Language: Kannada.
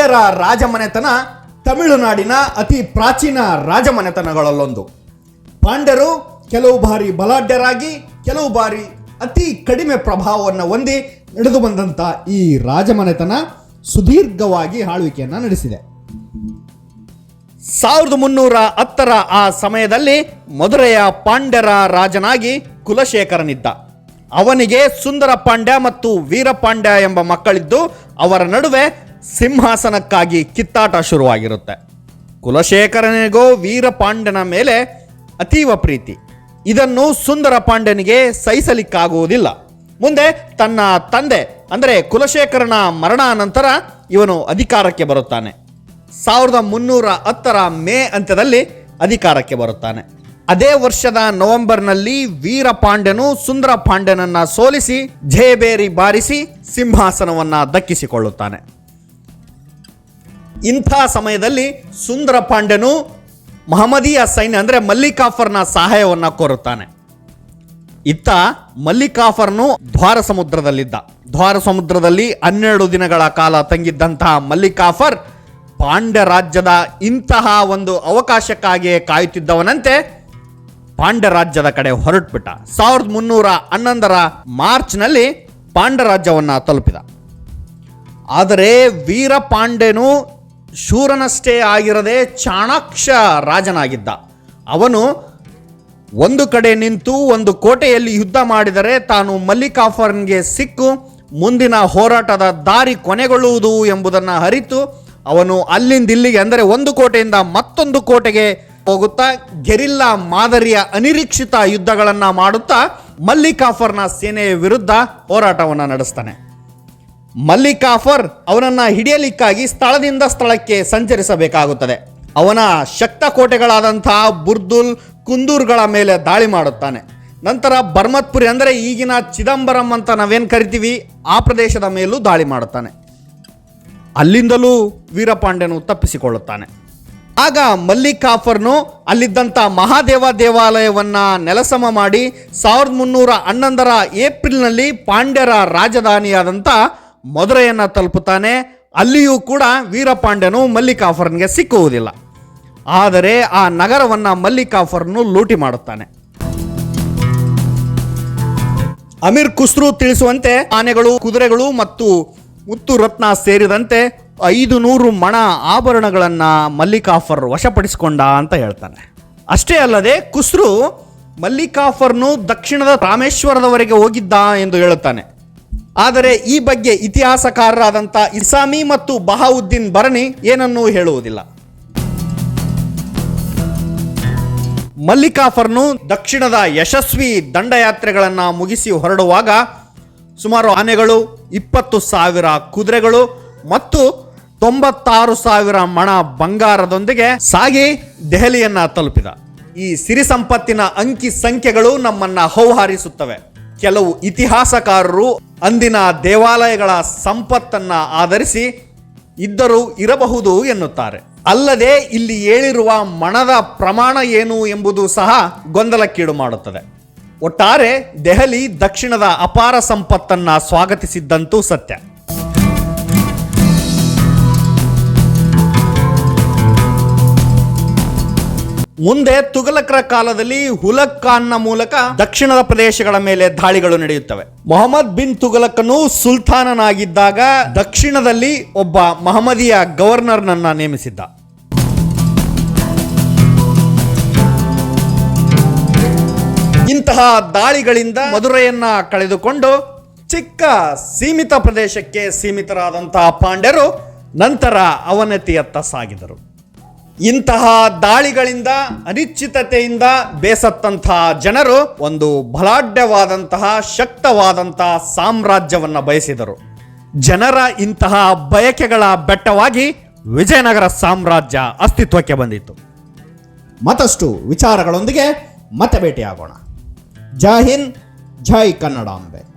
ಪಾಂಡ್ಯರ ರಾಜಮನೆತನ ತಮಿಳುನಾಡಿನ ಅತಿ ಪ್ರಾಚೀನ ರಾಜಮನೆತನಗಳಲ್ಲೊಂದು. ಪಾಂಡ್ಯರು ಕೆಲವು ಬಾರಿ ಬಲಾಢ್ಯರಾಗಿ, ಕೆಲವು ಬಾರಿ ಅತಿ ಕಡಿಮೆ ಪ್ರಭಾವವನ್ನು ಹೊಂದಿ ನಡೆದು ಬಂದಂಥ ಈ ರಾಜಮನೆತನ ಸುದೀರ್ಘವಾಗಿ ಆಳ್ವಿಕೆಯನ್ನು ನಡೆಸಿದೆ. ಸಾವಿರದ ಮುನ್ನೂರ ಹತ್ತರ ಆ ಸಮಯದಲ್ಲಿ ಮಧುರೆಯ ಪಾಂಡ್ಯರ ರಾಜನಾಗಿ ಕುಲಶೇಖರನಿದ್ದ. ಅವನಿಗೆ ಸುಂದರ ಪಾಂಡ್ಯ ಮತ್ತು ವೀರಪಾಂಡ್ಯ ಎಂಬ ಮಕ್ಕಳಿದ್ದು ಅವರ ನಡುವೆ ಸಿಂಹಾಸನಕ್ಕಾಗಿ ಕಿತ್ತಾಟ ಶುರುವಾಗಿರುತ್ತೆ. ಕುಲಶೇಖರನಿಗೋ ವೀರಪಾಂಡ್ಯನ ಮೇಲೆ ಅತೀವ ಪ್ರೀತಿ. ಇದನ್ನು ಸುಂದರ ಪಾಂಡ್ಯನಿಗೆ ಸಹಿಸಲಿಕ್ಕಾಗುವುದಿಲ್ಲ. ಮುಂದೆ ತನ್ನ ತಂದೆ, ಅಂದರೆ ಕುಲಶೇಖರನ ಮರಣಾನಂತರ ಇವನು ಅಧಿಕಾರಕ್ಕೆ ಬರುತ್ತಾನೆ. ಸಾವಿರದ ಮುನ್ನೂರ ಹತ್ತರ ಮೇ ಅಂತ್ಯದಲ್ಲಿ ಅಧಿಕಾರಕ್ಕೆ ಬರುತ್ತಾನೆ. ಅದೇ ವರ್ಷದ ನವೆಂಬರ್ನಲ್ಲಿ ವೀರಪಾಂಡ್ಯನು ಸುಂದರ ಪಾಂಡ್ಯನನ್ನ ಸೋಲಿಸಿ ಜಯಬೇರಿ ಬಾರಿಸಿ ಸಿಂಹಾಸನವನ್ನ ದಕ್ಕಿಸಿಕೊಳ್ಳುತ್ತಾನೆ. ಇಂಥ ಸಮಯದಲ್ಲಿ ಸುಂದರ ಪಾಂಡ್ಯನು ಮಹಮ್ಮದೀಯ ಸೈನ್ಯ ಅಂದರೆ ಮಲ್ಲಿಕಾಫರ್ನ ಸಹಾಯವನ್ನು ಕೋರುತ್ತಾನೆ. ಇತ್ತ ಮಲ್ಲಿಕಾಫರ್ನು ದ್ವಾರ ಸಮುದ್ರದಲ್ಲಿದ್ದ. ದ್ವಾರ ಸಮುದ್ರದಲ್ಲಿ ಹನ್ನೆರಡು ದಿನಗಳ ಕಾಲ ತಂಗಿದ್ದಂತಹ ಮಲ್ಲಿಕಾಫರ್ ಪಾಂಡ್ಯ ರಾಜ್ಯದ ಇಂತಹ ಒಂದು ಅವಕಾಶಕ್ಕಾಗಿಯೇ ಕಾಯುತ್ತಿದ್ದವನಂತೆ ಪಾಂಡ್ಯ ರಾಜ್ಯದ ಕಡೆ ಹೊರಟ್ಬಿಟ್ಟ. ಸಾವಿರದ ಮುನ್ನೂರ ಹನ್ನೊಂದರ ಮಾರ್ಚ್ನಲ್ಲಿ ಪಾಂಡ್ಯ ರಾಜ್ಯವನ್ನ ತಲುಪಿದ. ಆದರೆ ವೀರಪಾಂಡ್ಯನು ಶೂರನಷ್ಟೇ ಆಗಿರದೆ ಚಾಣಾಕ್ಷ ರಾಜನಾಗಿದ್ದ. ಅವನು ಒಂದು ಕಡೆ ನಿಂತು ಒಂದು ಕೋಟೆಯಲ್ಲಿ ಯುದ್ಧ ಮಾಡಿದರೆ ತಾನು ಮಲ್ಲಿಕಾಫರ್ನ್ಗೆ ಸಿಕ್ಕು, ಮುಂದಿನ ಹೋರಾಟದ ದಾರಿ ಕೊನೆಗೊಳ್ಳುವುದು ಎಂಬುದನ್ನು ಅರಿತು ಅವನು ಅಲ್ಲಿಂದ ಇಲ್ಲಿಗೆ ಅಂದರೆ ಒಂದು ಕೋಟೆಯಿಂದ ಮತ್ತೊಂದು ಕೋಟೆಗೆ ಹೋಗುತ್ತಾ ಗೆರಿಲ್ಲಾ ಮಾದರಿಯ ಅನಿರೀಕ್ಷಿತ ಯುದ್ಧಗಳನ್ನು ಮಾಡುತ್ತಾ ಮಲ್ಲಿಕಾಫರ್ನ ಸೇನೆಯ ವಿರುದ್ಧ ಹೋರಾಟವನ್ನು ನಡೆಸ್ತಾನೆ. ಮಲ್ಲಿಕಾಫರ್ ಅವನನ್ನು ಹಿಡಿಯಲಿಕ್ಕಾಗಿ ಸ್ಥಳದಿಂದ ಸ್ಥಳಕ್ಕೆ ಸಂಚರಿಸಬೇಕಾಗುತ್ತದೆ. ಅವನ ಶಕ್ತ ಕೋಟೆಗಳಾದಂತಹ ಬುರ್ದುಲ್ ಕುಂದೂರ್ಗಳ ಮೇಲೆ ದಾಳಿ ಮಾಡುತ್ತಾನೆ. ನಂತರ ಬರ್ಮತ್ಪುರಿ ಅಂದರೆ ಈಗಿನ ಚಿದಂಬರಂ ಅಂತ ನಾವೇನು ಕರಿತೀವಿ? ಆ ಪ್ರದೇಶದ ಮೇಲೂ ದಾಳಿ ಮಾಡುತ್ತಾನೆ. ಅಲ್ಲಿಂದಲೂ ವೀರಪಾಂಡ್ಯನು ತಪ್ಪಿಸಿಕೊಳ್ಳುತ್ತಾನೆ. ಆಗ ಮಲ್ಲಿಕಾಫರ್ನು ಅಲ್ಲಿದ್ದಂಥ ಮಹಾದೇವ ದೇವಾಲಯವನ್ನು ನೆಲಸಮ ಮಾಡಿ ಸಾವಿರದ ಮುನ್ನೂರ ಹನ್ನೊಂದರ ಏಪ್ರಿಲ್ನಲ್ಲಿ ಪಾಂಡ್ಯರ ರಾಜಧಾನಿಯಾದಂಥ ಮಧುರೆಯನ್ನು ತಲುಪುತ್ತಾನೆ, ಅಲ್ಲಿಯೂ ಕೂಡ ವೀರಪಾಂಡ್ಯನು ಮಲ್ಲಿಕಾಫರ್ನಿಗೆ ಸಿಕ್ಕುವುದಿಲ್ಲ. ಆದರೆ ಆ ನಗರವನ್ನ ಮಲ್ಲಿಕಾಫರ್ನು ಲೂಟಿ ಮಾಡುತ್ತಾನೆ. ಅಮೀರ್ ಖುಸ್ರು ತಿಳಿಸುವಂತೆ ಆನೆಗಳು, ಕುದುರೆಗಳು ಮತ್ತು ಮುತ್ತು ರತ್ನ ಸೇರಿದಂತೆ ಐದು ನೂರು ಮಣ ಆಭರಣಗಳನ್ನು ಮಲ್ಲಿಕಾಫರ್ ವಶಪಡಿಸಿಕೊಂಡ ಅಂತ ಹೇಳ್ತಾನೆ. ಅಷ್ಟೇ ಅಲ್ಲದೆ ಕುಸ್ರು ಮಲ್ಲಿಕಾಫರ್ನು ದಕ್ಷಿಣದ ರಾಮೇಶ್ವರದವರೆಗೆ ಹೋಗಿದ್ದ ಎಂದು ಹೇಳುತ್ತಾನೆ. ಆದರೆ ಈ ಬಗ್ಗೆ ಇತಿಹಾಸಕಾರರಾದಂಥ ಇಸಾಮಿ ಮತ್ತು ಬಹಾವುದ್ದೀನ್ ಬರನಿ ಏನನ್ನೂ ಹೇಳುವುದಿಲ್ಲ. ಮಲ್ಲಿಕಾಫರ್ನು ದಕ್ಷಿಣದ ಯಶಸ್ವಿ ದಂಡಯಾತ್ರೆಗಳನ್ನು ಮುಗಿಸಿ ಹೊರಡುವಾಗ ಸುಮಾರು ಆನೆಗಳು, ಇಪ್ಪತ್ತು ಸಾವಿರ ಕುದುರೆಗಳು ಮತ್ತು ತೊಂಬತ್ತಾರು ಸಾವಿರ ಮಣ ಬಂಗಾರದೊಂದಿಗೆ ಸಾಗಿ ದೆಹಲಿಯನ್ನ ತಲುಪಿದ. ಈ ಸಿರಿ ಸಂಪತ್ತಿನ ಅಂಕಿ ಸಂಖ್ಯೆಗಳು ನಮ್ಮನ್ನ ಹೌಹಾರಿಸುತ್ತವೆ. ಕೆಲವು ಇತಿಹಾಸಕಾರರು ಅಂದಿನ ದೇವಾಲಯಗಳ ಸಂಪತ್ತನ್ನ ಆಧರಿಸಿ ಇದ್ದರೂ ಇರಬಹುದು ಎನ್ನುತ್ತಾರೆ. ಅಲ್ಲದೆ ಇಲ್ಲಿ ಹೇಳಿರುವ ಮಣದ ಪ್ರಮಾಣ ಏನು ಎಂಬುದು ಸಹ ಗೊಂದಲಕ್ಕೀಡು ಮಾಡುತ್ತದೆ. ಒಟ್ಟಾರೆ ದೆಹಲಿ ದಕ್ಷಿಣದ ಅಪಾರ ಸಂಪತ್ತನ್ನ ಸ್ವಾಗತಿಸಿದ್ದಂತೂ ಸತ್ಯ. ಮುಂದೆ ತುಗಲಕರ ಕಾಲದಲ್ಲಿ ಹುಲಕ್ ಖಾನ್ನ ಮೂಲಕ ದಕ್ಷಿಣದ ಪ್ರದೇಶಗಳ ಮೇಲೆ ದಾಳಿಗಳು ನಡೆಯುತ್ತವೆ. ಮೊಹಮ್ಮದ್ ಬಿನ್ ತುಗಲಕನು ಸುಲ್ತಾನನಾಗಿದ್ದಾಗ ದಕ್ಷಿಣದಲ್ಲಿ ಒಬ್ಬ ಮಹಮ್ಮದಿಯ ಗವರ್ನರ್ನನ್ನ ನೇಮಿಸಿದ್ದ. ಇಂತಹ ದಾಳಿಗಳಿಂದ ಮಧುರೆಯನ್ನ ಕಳೆದುಕೊಂಡು ಚಿಕ್ಕ ಸೀಮಿತ ಪ್ರದೇಶಕ್ಕೆ ಸೀಮಿತರಾದಂತಹ ಪಾಂಡ್ಯರು ನಂತರ ಅವನತಿಯತ್ತ ಸಾಗಿದರು. ಇಂತಹ ದಾಳಿಗಳಿಂದ, ಅನಿಶ್ಚಿತತೆಯಿಂದ ಬೇಸತ್ತಂತಹ ಜನರು ಒಂದು ಬಲಾಢ್ಯವಾದಂತಹ ಶಕ್ತವಾದಂತಹ ಸಾಮ್ರಾಜ್ಯವನ್ನ ಬಯಸಿದರು. ಜನರ ಇಂತಹ ಬಯಕೆಗಳ ಬೆಟ್ಟವಾಗಿ ವಿಜಯನಗರ ಸಾಮ್ರಾಜ್ಯ ಅಸ್ತಿತ್ವಕ್ಕೆ ಬಂದಿತ್ತು. ಮತ್ತಷ್ಟು ವಿಚಾರಗಳೊಂದಿಗೆ ಮತ್ತೆ ಭೇಟಿಯಾಗೋಣ. ಜೈ ಹಿಂದ್, ಜೈ ಕನ್ನಡಾಂಬೆ.